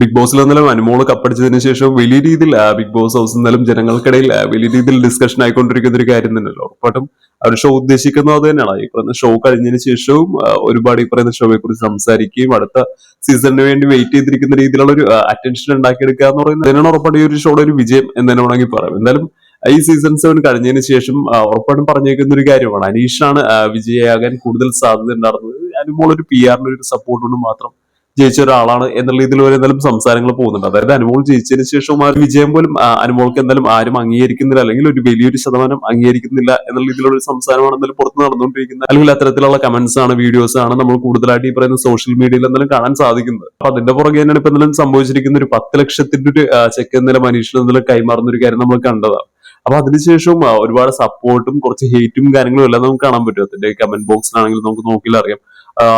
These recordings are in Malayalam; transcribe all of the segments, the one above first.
ബിഗ് ബോസിൽ എന്നാലും അനുമോൾ കപ്പടിച്ചതിന് ശേഷം വലിയ രീതിയിൽ ബിഗ് ബോസ് ഹൗസ് എന്നാലും ജനങ്ങൾക്കിടയിൽ വലിയ രീതിയിൽ ഡിസ്കഷൻ ആയിക്കൊണ്ടിരിക്കുന്ന ഒരു കാര്യം തന്നെയല്ലോ. ഉറപ്പായിട്ടും അവർ ഷോ ഉദ്ദേശിക്കുന്നത് അത് തന്നെയാണ്. ഈ പറയുന്ന ഷോ കഴിഞ്ഞതിന് ശേഷവും ഒരുപാട് ഈ പറയുന്ന ഷോയെ കുറിച്ച് സംസാരിക്കുകയും അടുത്ത സീസണിന് വേണ്ടി വെയിറ്റ് ചെയ്തിരിക്കുന്ന രീതിയിലുള്ള ഒരു അറ്റൻഷൻ ഉണ്ടാക്കിയെടുക്കുക എന്ന് പറയുന്നത് തന്നെയാണ് ഉറപ്പായിട്ടും ഈ ഒരു ഷോയുടെ ഒരു വിജയം എന്ന് തന്നെ വേണമെങ്കിൽ പറയാം. എന്തായാലും ഈ സീസൺ സെവൻ കഴിഞ്ഞതിന് ശേഷം ഉറപ്പായിട്ടും പറഞ്ഞേക്കുന്ന ഒരു കാര്യമാണ്. അനീഷാണ് വിജയിയാകാൻ കൂടുതൽ സാധ്യത ഉണ്ടായിരുന്നത്. അനുമോൾ ഒരു പി ആറിന്റെ ഒരു സപ്പോർട്ട് കൊണ്ട് മാത്രം ജയിച്ച ഒരാളാണ് എന്നുള്ള രീതിയിൽ വരെ എന്തായാലും സംസാരങ്ങൾ പോകുന്നുണ്ട്. അതായത് അനുമോൾ ജയിച്ചതിന് ശേഷം ആ വിജയം പോലും അനുമോൾക്ക് എന്തായാലും ആരും അംഗീകരിക്കുന്നില്ല അല്ലെങ്കിൽ ഒരു വലിയൊരു ശതമാനം അംഗീകരിക്കുന്നില്ല എന്നുള്ള രീതിയിലുള്ള ഒരു സംസാരമാണ് എന്തായാലും പുറത്ത് നടന്നുകൊണ്ടിരിക്കുന്നത്. അല്ലെങ്കിൽ അത്തരത്തിലുള്ള കമന്റ്സ് ആണ് വീഡിയോസ് ആണ് നമ്മൾ കൂടുതലായിട്ട് ഈ പറയുന്ന സോഷ്യൽ മീഡിയയിൽ എന്തായാലും കാണാൻ സാധിക്കുന്നത്. അപ്പൊ അതിന്റെ പുറകെ തന്നെയാണ് ഇപ്പൊ എന്തായാലും സംഭവിച്ചിരിക്കുന്ന ഒരു പത്ത് ലക്ഷത്തിന്റെ ഒരു ചെക്ക് എന്നാലും മനുഷ്യൻ എന്തായാലും കൈമാറുന്ന ഒരു കാര്യം നമ്മൾ കണ്ടതാണ്. അപ്പൊ അതിനുശേഷം ഒരുപാട് സപ്പോർട്ടും കുറച്ച് ഹേറ്റും കാര്യങ്ങളും എല്ലാം നമുക്ക് കാണാൻ പറ്റും. അതിന്റെ കമന്റ് ബോക്സിലാണെങ്കിലും നമുക്ക് നോക്കിയാൽ അറിയാം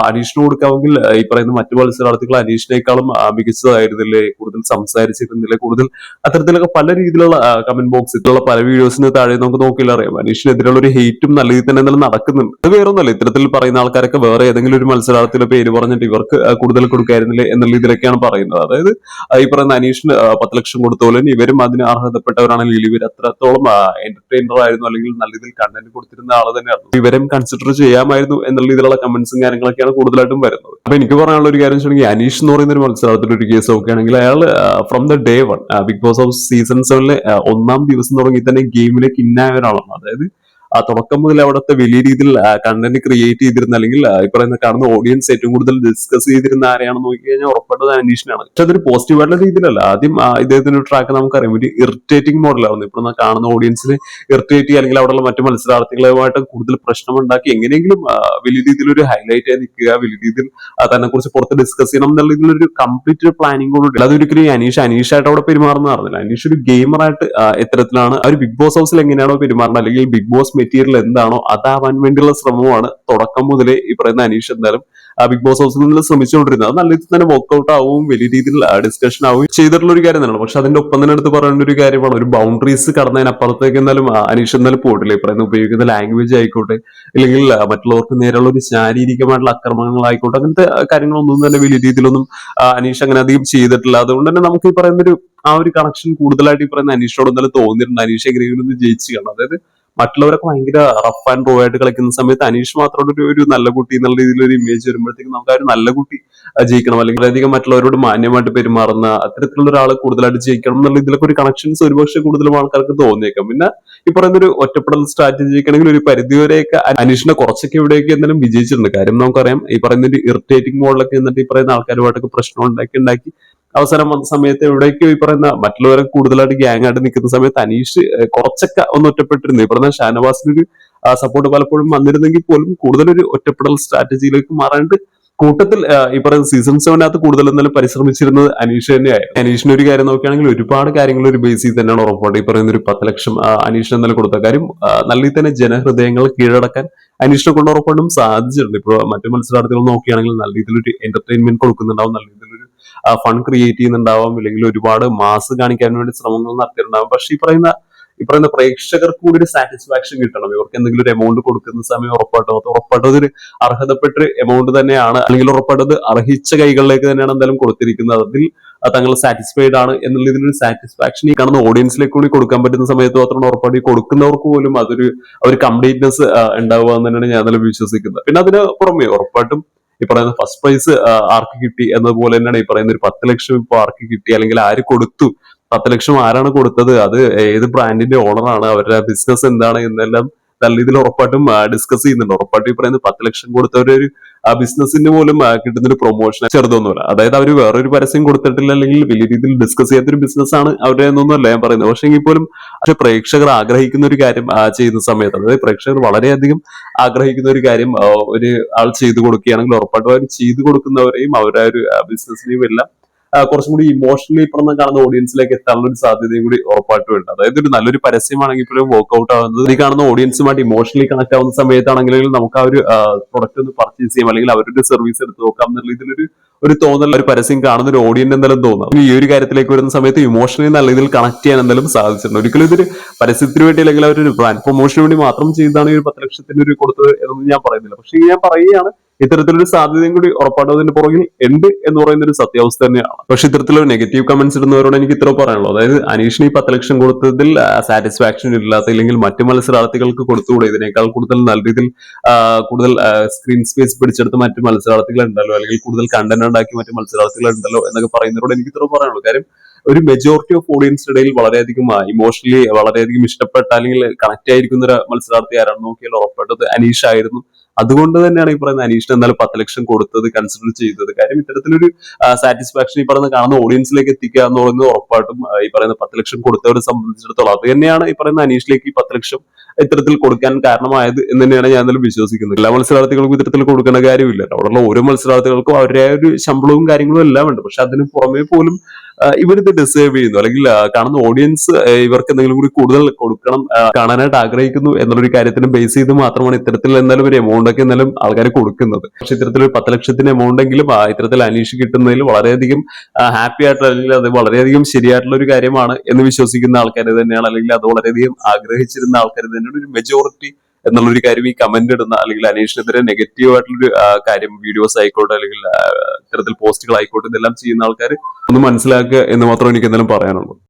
അനീഷിന് കൊടുക്കാമെങ്കിൽ ഈ പറയുന്ന മറ്റു മത്സരാർത്ഥികൾ അനീഷിനേക്കാളും മികച്ചതായിരുന്നില്ലേ? കൂടുതൽ സംസാരിച്ചിരുന്നില്ലേ? കൂടുതൽ അത്തരത്തിലൊക്കെ പല രീതിയിലുള്ള കമന്റ് ബോക്സിലുള്ള പല വീഡിയോസിന് താഴെ നമുക്ക് നോക്കിയാൽ അറിയാം. അനീഷിനെതിരെയുള്ള ഒരു ഹെയ്റ്റും നല്ല രീതിയിൽ തന്നെ നടക്കുന്നുണ്ട്. അത് വേറൊന്നല്ല ഇത്തരത്തിൽ പറയുന്ന ആൾക്കാരൊക്കെ വേറെ ഏതെങ്കിലും ഒരു മത്സരാർത്ഥിയുടെ പേര് പറഞ്ഞിട്ട് ഇവർക്ക് കൂടുതൽ കൊടുക്കായിരുന്നില്ലേ എന്ന രീതിയിലൊക്കെയാണ് പറയുന്നത്. അതായത് ഈ പറയുന്ന അനീഷിന് പത്ത് ലക്ഷം കൊടുത്ത ഇവരും അതിന് അർഹതപ്പെട്ടവരാണെങ്കിൽ ഇവർ അത്രത്തോളം എന്റർടൈനർ ആയിരുന്നു. അല്ലെങ്കിൽ നല്ല രീതിയിൽ കണ്ടന്റ് കൊടുത്തിരുന്ന ആൾ തന്നെയായിരുന്നു. ഇവരും കൺസിഡർ ചെയ്യാമായിരുന്നു എന്നുള്ള രീതിയിലുള്ള കമന്റ്സും കാര്യങ്ങളൊക്കെയാണ് കൂടുതലായിട്ടും വരുന്നത്. അപ്പൊ എനിക്ക് പറയാനുള്ള ഒരു കാര്യം വെച്ചിട്ടുണ്ടെങ്കിൽ അനീഷ് എന്ന് പറയുന്ന ഒരു മത്സരാർത്ഥിയുടെ ഒരു കേസ് നോക്കുകയാണെങ്കിൽ അയാൾ from the day one Bigg Boss of season സെവനിലെ ഒന്നാം ദിവസം തുടങ്ങി തന്നെ ഗെയിമിലേക്ക് ഇന്നായ ഒരാളാണ്. അതായത് തുടക്കം മുതൽ അവിടുത്തെ വലിയ രീതിയിൽ കണ്ടന്റ് ക്രിയേറ്റ് ചെയ്തിരുന്ന അല്ലെങ്കിൽ ഇപ്പറയുന്ന കാണുന്ന ഓഡിയൻസ് ഏറ്റവും കൂടുതൽ ഡിസ്കസ് ചെയ്തിരുന്ന ആരെയാണെന്ന് നോക്കി കഴിഞ്ഞാൽ ഉറപ്പായിട്ടും അന്വേഷണമാണ് പക്ഷെ അതൊരു പോസിറ്റീവ് ആയിട്ടുള്ള രീതിയിലല്ല. ആദ്യം ഇദ്ദേഹത്തിന് ഒരു ട്രാക്ക് നമുക്കറിയാം. ഒരു ഇറിറ്റേറ്റിംഗ് മോഡലാവുന്നു ഇപ്പൊ കാണുന്ന ഓഡിയൻസിനെ ഇറിറ്റേറ്റ് ചെയ്യുക അല്ലെങ്കിൽ അവിടെയുള്ള മറ്റു മത്സരാർത്ഥികളുമായിട്ട് കൂടുതൽ പ്രശ്നം ഉണ്ടാക്കി എങ്ങനെയെങ്കിലും വലിയ രീതിയിൽ ഒരു ഹൈലൈറ്റ് ആയി നിൽക്കുക വലിയ രീതിയിൽ തന്നെ കുറിച്ച് പുറത്ത് ഡിസ്കസ് ചെയ്യണം എന്നുള്ള രീതിയിലൊരു കംപ്ലീറ്റ് പ്ലാനിങ് പ്ലാനിംഗ് കൂടെ ഒരിക്കലും ഈ അനീഷ് അനീഷായിട്ട് അവിടെ പെരുമാറുന്ന അറിഞ്ഞില്ല അനീഷ് ഒരു ഗെയിമറായിട്ട് ആ ഒരു ബിഗ് ബോസ് ഹൗസിൽ എങ്ങനെയാണോ പെരുമാറുന്നത്? അല്ലെങ്കിൽ ബിഗ് ബോസ് മെറ്റീരിയൽ എന്താണോ അതാവാൻ വേണ്ടിയുള്ള ശ്രമമാണ് തുടക്കം മുതലേ ഈ പറയുന്ന അനീഷ് എന്തായാലും ബിഗ് ബോസ് ഹൗസിൽ നിന്ന് ശ്രമിച്ചുകൊണ്ടിരുന്നത്. അത് നല്ല രീതിയിൽ തന്നെ വർക്ക്ഔട്ട് ആവും വലിയ രീതിയിൽ ഡിസ്കഷൻ ആവും. ചെയ്തിട്ടുള്ള ഒരു കാര്യം തന്നെയാണ്. പക്ഷെ അതിന്റെ ഒപ്പം തന്നെ എടുത്ത് പറയേണ്ട ഒരു കാര്യമാണ്. ഒരു ബൗണ്ടറീസ് കടന്നതിനപ്പുറത്തേക്ക് എന്തായാലും അനീഷ് എന്തായാലും പോയിട്ടില്ല. ഈ പറയുന്ന ഉപയോഗിക്കുന്ന ലാംഗ്വേജ് ആയിക്കോട്ടെ അല്ലെങ്കിൽ മറ്റുള്ളവർക്ക് നേരെയുള്ള ഒരു ശാരീരികമായിട്ടുള്ള അക്രമങ്ങളായിക്കോട്ടെ അങ്ങനത്തെ കാര്യങ്ങളൊന്നും തന്നെ വലിയ രീതിയിലൊന്നും അനീഷ് അങ്ങനെ അധികം ചെയ്തിട്ടില്ല. അതുകൊണ്ട് തന്നെ നമുക്ക് ഈ പറയുന്ന ഒരു ആ ഒരു കണക്ഷൻ കൂടുതലായിട്ട് ഈ പറയുന്ന അനീഷിനോട് എന്തായാലും തോന്നിയിട്ടുണ്ട്. അനീഷ് എങ്ങനെയെങ്കിലും ജയിച്ചു കാണാം അതായത് മറ്റുള്ളവരൊക്കെ ഭയങ്കര റഫ് ആൻഡ് റോ ആയിട്ട് കളിക്കുന്ന സമയത്ത് അനീഷ് മാത്രം ഒരു ഒരു നല്ല കുട്ടി എന്നുള്ള രീതിയിൽ ഒരു ഇമേജ് വരുമ്പോഴത്തേക്കും നമുക്ക് ആ ഒരു നല്ല കുട്ടി ജയിക്കണം. അല്ലെങ്കിൽ വളരെയധികം മറ്റുള്ളവരോട് മാന്യമായിട്ട് പെരുമാറുന്ന അത്തരത്തിലുള്ള ഒരാൾ കൂടുതലായിട്ട് ജയിക്കണം എന്നുള്ള ഇതിലൊക്കെ ഒരു കണക്ഷൻസ് ഒരുപക്ഷെ കൂടുതലും ആൾക്കാർക്ക് തോന്നിയേക്കാം. പിന്നെ ഈ പറയുന്ന ഒരു ഒറ്റപ്പെടൽ സ്ട്രാറ്റജി ആണെങ്കിൽ ഒരു പരിധിവരെയൊക്കെ അനീഷിനെ കുറച്ചൊക്കെ ഇവിടെയൊക്കെ എന്തായാലും വിജയിച്ചിട്ടുണ്ട്. കാര്യം നമുക്കറിയാം ഈ പറയുന്ന ഒരു ഇറിറ്റേറ്റിംഗ് മോഡലൊക്കെ എന്നിട്ട് ഈ പറയുന്ന ആൾക്കാരുമായിട്ടൊക്കെ പ്രശ്നം ഉണ്ടാക്കി ഉണ്ടാക്കി അവസരം വന്ന സമയത്ത് എവിടേക്കോ ഈ പറയുന്ന മറ്റുള്ളവരെ കൂടുതലായിട്ട് ഗ്യാങ് ആയിട്ട് നിൽക്കുന്ന സമയത്ത് അനീഷ് കുറച്ചൊക്കെ ഒന്ന് ഒറ്റപ്പെട്ടിരുന്നു. ഈ പറയുന്ന ഷാനവാസിനൊരു സപ്പോർട്ട് പലപ്പോഴും വന്നിരുന്നെങ്കിൽ പോലും കൂടുതലൊരു ഒറ്റപ്പെടൽ സ്ട്രാറ്റജിയിലേക്ക് മാറാണ്ട് കൂട്ടത്തിൽ ഈ പറയുന്ന സീസൺ സെവനകത്ത് കൂടുതൽ എന്തായാലും പരിശ്രമിച്ചിരുന്നത് അനീഷ് തന്നെയായിരുന്നു. അനീഷിന് ഒരു കാര്യം നോക്കുകയാണെങ്കിൽ ഒരുപാട് കാര്യങ്ങൾ ഒരു ബേസിൽ തന്നെയാണ് ഉറപ്പായിട്ട്. ഈ പറയുന്ന ഒരു പത്ത് ലക്ഷം അനീഷ് എന്തായാലും കൊടുത്ത കാര്യം നല്ല രീതിയിൽ തന്നെ ജനഹൃദയങ്ങൾ കീഴടക്കാൻ അനീഷിനെ കൊണ്ട് ഉറപ്പായിട്ടും സാധിച്ചിട്ടുണ്ട്. ഇപ്പോൾ മറ്റു മത്സരാർത്ഥികൾ നോക്കുകയാണെങ്കിൽ നല്ല രീതിയിൽ ഒരു എന്റർടൈൻമെന്റ് കൊടുക്കുന്നുണ്ടാവും നല്ല രീതിയിലൊരു ഫൺ ക്രിയേറ്റ് ചെയ്യുന്നുണ്ടാവാം അല്ലെങ്കിൽ ഒരുപാട് മാസ് കാണിക്കാൻ വേണ്ടി ശ്രമങ്ങൾ നടത്തിയിട്ടുണ്ടാവും. പക്ഷെ ഈ പറയുന്ന ഈ പറയുന്ന പ്രേക്ഷകർക്ക് കൂടി ഒരു സാറ്റിസ്ഫാക്ഷൻ കിട്ടണം. ഇവർക്ക് എന്തെങ്കിലും ഒരു എമൗണ്ട് കൊടുക്കുന്ന സമയം ഉറപ്പായിട്ടും അത് ഉറപ്പായിട്ടും അതൊരു അർഹതപ്പെട്ട എമൗണ്ട് തന്നെയാണ്. അല്ലെങ്കിൽ ഉറപ്പായിട്ടും അത് അർഹിച്ച കൈകളിലേക്ക് തന്നെയാണ് എന്തായാലും കൊടുത്തിരിക്കുന്നത്. അതിൽ തങ്ങൾ സാറ്റിസ്ഫൈഡ് ആണ് എന്നുള്ള ഇതിനൊരു സാറ്റിസ്ഫാക്ഷൻ ഈ കാണുന്ന ഓഡിയൻസിലേക്ക് കൂടി കൊടുക്കാൻ പറ്റുന്ന സമയത്ത് മാത്രമാണ് ഉറപ്പായിട്ട് കൊടുക്കുന്നവർക്ക് പോലും അതൊരു ഒരു കംപ്ലീറ്റ്നെസ് ഉണ്ടാവുക എന്ന് തന്നെയാണ് ഞാൻ വിശ്വസിക്കുന്നത്. പിന്നെ അതിന് പുറമെ ഉറപ്പായിട്ടും ഈ പറയുന്ന ഫസ്റ്റ് പ്രൈസ് ആർക്ക് കിട്ടി എന്നതുപോലെ തന്നെയാണ് ഈ പറയുന്ന ഒരു പത്ത് ലക്ഷം ഇപ്പൊ ആർക്ക് കിട്ടി അല്ലെങ്കിൽ ആര് കൊടുത്തു? പത്ത് ലക്ഷം ആരാണ് കൊടുത്തത്? അത് ഏത് ബ്രാൻഡിന്റെ ഓണറാണ് അവരുടെ ബിസിനസ് എന്താണ്? എന്നെല്ലാം രീതിയിൽ ഉറപ്പായിട്ടും ഡിസ്കസ് ചെയ്യുന്നുണ്ട്. ഉറപ്പായിട്ടും ഈ പറയുന്ന പത്ത് ലക്ഷം കൊടുത്തവര് ഒരു ബിസിനസിന് പോലും ആ, കിട്ടുന്ന ഒരു പ്രൊമോഷൻ ചെറുതൊന്നുമല്ല. അതായത് അവർ വേറൊരു പരസ്യം കൊടുത്തിട്ടില്ല അല്ലെങ്കിൽ വലിയ രീതിയിൽ ഡിസ്കസ് ചെയ്യാത്തൊരു ബിസിനസ് ആണ് അവരുടെ എന്നൊന്നുമല്ല ഞാൻ പറയുന്നത്. പക്ഷെ എങ്കിൽ പോലും പക്ഷെ പ്രേക്ഷകർ ആഗ്രഹിക്കുന്ന ഒരു കാര്യം ആ, ചെയ്യുന്ന സമയത്ത് അതായത് പ്രേക്ഷകർ വളരെയധികം ആഗ്രഹിക്കുന്ന ഒരു കാര്യം ഒരു ആൾ ചെയ്തു കൊടുക്കുകയാണെങ്കിൽ ഉറപ്പായിട്ടും അവർ ചെയ്തു കൊടുക്കുന്നവരെയും അവരുടെ ആ ഒരു ബിസിനസിനെയും എല്ലാം ആ, കുറച്ചും കൂടി ഇമോഷണലി ഇപ്പുറം കാണുന്ന ഓഡിയൻസിലേക്ക് എത്താനുള്ള ഒരു സാധ്യതയും കൂടി ഉറപ്പായിട്ടും ഉണ്ട് അതായത് ഒരു നല്ലൊരു പരസ്യമാണെങ്കിൽ പോലും വർക്ക്ഔട്ട് ആവുന്നത് ഈ കാണുന്ന ഓഡിയൻസുമായിട്ട് ഇമോഷണലി കണക്ട് ആവുന്ന സമയത്താണെങ്കിൽ നമുക്ക് ആ ഒരു പ്രൊഡക്റ്റ് ഒന്ന് പർച്ചേസ് ചെയ്യാം അല്ലെങ്കിൽ അവരുടെ സർവീസ് എടുത്ത് നോക്കാം എന്നുള്ള ഇതിലൊരു ഒരു തോന്നൽ ഒരു പരസ്യം കാണുന്ന ഒരു ഓഡിയൻസ് എന്തായാലും തോന്നുന്നു ഈ ഒരു കാര്യത്തിലേക്ക് വരുന്ന സമയത്ത് ഇമോഷണലി നല്ല രീതിയിൽ കണക്ട് ചെയ്യാൻ എന്തായാലും സാധിച്ചിട്ടുണ്ട്. ഒരിക്കലും ഇതൊരു പരസ്യത്തിന് വേണ്ടി അല്ലെങ്കിൽ അവർ ഒരു ബ്രാൻഡ് പ്രൊമോഷന് വേണ്ടി മാത്രം ചെയ്താണ് ഈ ഒരു പത്ത് ലക്ഷത്തിന് ഒരു കൊടുത്തത് എന്നൊന്നും ഞാൻ പറയുന്നില്ല. പക്ഷെ ഞാൻ പറയുകയാണ് ഇത്തരത്തിലൊരു സാധ്യതയും കൂടി ഉറപ്പാടുന്നതിന് പുറകിൽ ഉണ്ട് എന്ന് പറയുന്ന ഒരു സത്യാവസ്ഥ തന്നെയാണ്. പക്ഷെ ഇത്തരത്തിലൊരു നെഗറ്റീവ് കമന്റ്സ് ഇടുന്നവരോട് എനിക്ക് ഇത്ര പറയാനുള്ളൂ. അതായത് അനീഷിന് ഈ പത്ത് ലക്ഷം കൊടുത്തതിൽ സാറ്റിസ്ഫാക്ഷൻ ഇല്ലാത്ത ഇല്ലെങ്കിൽ മറ്റു മത്സരാർത്ഥികൾക്ക് കൊടുത്തുകൂടെ? ഇതിനേക്കാൾ കൂടുതൽ നല്ല രീതിയിൽ കൂടുതൽ സ്ക്രീൻ സ്പേസ് പിടിച്ചെടുത്ത് മറ്റു മത്സരാർത്ഥികൾ ഉണ്ടല്ലോ അല്ലെങ്കിൽ കൂടുതൽ കണ്ടന്റ് ഉണ്ടാക്കി മറ്റു മത്സരാർത്ഥികൾ ഉണ്ടല്ലോ എന്നൊക്കെ പറയുന്നവരോട് എനിക്ക് ഇത്ര പറയാനുള്ളൂ. കാര്യം ഒരു മെജോറിറ്റി ഓഫ് ഓഡിയൻസിന്റെ ഇടയിൽ വളരെയധികം ഇമോഷണലി വളരെയധികം ഇഷ്ടപ്പെട്ട അല്ലെങ്കിൽ കണക്ട് ആയിരിക്കുന്ന ഒരു മത്സരാർത്ഥി ആരാണെന്ന് നോക്കിയാൽ ഉറപ്പായിട്ടത് അനീഷ് ആയിരുന്നു. അതുകൊണ്ട് തന്നെയാണ് ഈ പറയുന്ന അനീഷിന് എന്നാലും പത്ത് ലക്ഷം കൊടുത്തത് കൺസിഡർ ചെയ്തത്. കാര്യം ഇത്തരത്തിലൊരു സാറ്റിസ്ഫാക്ഷൻ ഈ പറയുന്ന കാണുന്ന ഓഡിയൻസിലേക്ക് എത്തിക്കുക എന്ന് പറയുന്നത് ഉറപ്പായിട്ടും ഈ പറയുന്ന പത്ത് ലക്ഷം കൊടുത്തവരെ സംബന്ധിച്ചിടത്തോളം അത് തന്നെയാണ് ഈ പറയുന്ന അനീഷിലേക്ക് ഈ പത്ത് ലക്ഷം ഇത്തരത്തിൽ കൊടുക്കാൻ കാരണമായത് എന്ന് തന്നെയാണ് ഞാൻ എന്തായാലും വിശ്വസിക്കുന്നത്. എല്ലാ മത്സരാർത്ഥികൾക്കും ഇത്തരത്തിൽ കൊടുക്കേണ്ട കാര്യമില്ല. അവിടെയുള്ള ഓരോ മത്സരാർത്ഥികൾക്കും അവരുടെ ഒരു ശമ്പളവും കാര്യങ്ങളും എല്ലാം ഉണ്ട്. പക്ഷെ അതിന് പുറമെ പോലും ഇവരിത് ഡിസേർവ് ചെയ്യുന്നു. അല്ലെങ്കിൽ കാണുന്ന ഓഡിയൻസ് ഇവർക്ക് എന്തെങ്കിലും കൂടി കൂടുതൽ കൊടുക്കണം കാണാനായിട്ട് ആഗ്രഹിക്കുന്നു എന്നുള്ളൊരു കാര്യത്തിന് ബേസ് ചെയ്ത് മാത്രമാണ് ഇത്തരത്തിൽ എന്നാലും ഒരു എമൗണ്ട് ഒക്കെ എന്നാലും ആൾക്കാർ കൊടുക്കുന്നത്. പക്ഷെ ഇത്തരത്തിൽ ഒരു പത്ത് ലക്ഷത്തിന്റെ എമൗണ്ട് എങ്കിലും ഇത്തരത്തിൽ അനീഷ് കിട്ടുന്നതിൽ വളരെയധികം ഹാപ്പി ആയിട്ടുള്ള അല്ലെങ്കിൽ അത് വളരെയധികം ശരിയായിട്ടുള്ള ഒരു കാര്യമാണ് എന്ന് വിശ്വസിക്കുന്ന ആൾക്കാർ തന്നെയാണ്. അല്ലെങ്കിൽ അത് വളരെയധികം ആഗ്രഹിച്ചിരുന്ന ആൾക്കാർ തന്നെയാണ്. ഒരു മെജോറിറ്റി എന്നുള്ളൊരു കാര്യം ഈ കമന്റ് ഇടുന്ന അല്ലെങ്കിൽ അനീഷിനെതിരെ നെഗറ്റീവ് ആയിട്ടുള്ളൊരു ഒരു കാര്യം വീഡിയോസ് ആയിക്കോട്ടെ അല്ലെങ്കിൽ ഇത്തരത്തിൽ പോസ്റ്റുകൾ ആയിക്കോട്ടെ ഇതെല്ലാം ചെയ്യുന്ന ആൾക്കാർ ഒന്ന് മനസ്സിലാക്കുക എന്ന് മാത്രം എനിക്ക് എന്തെങ്കിലും പറയാനുള്ളൂ.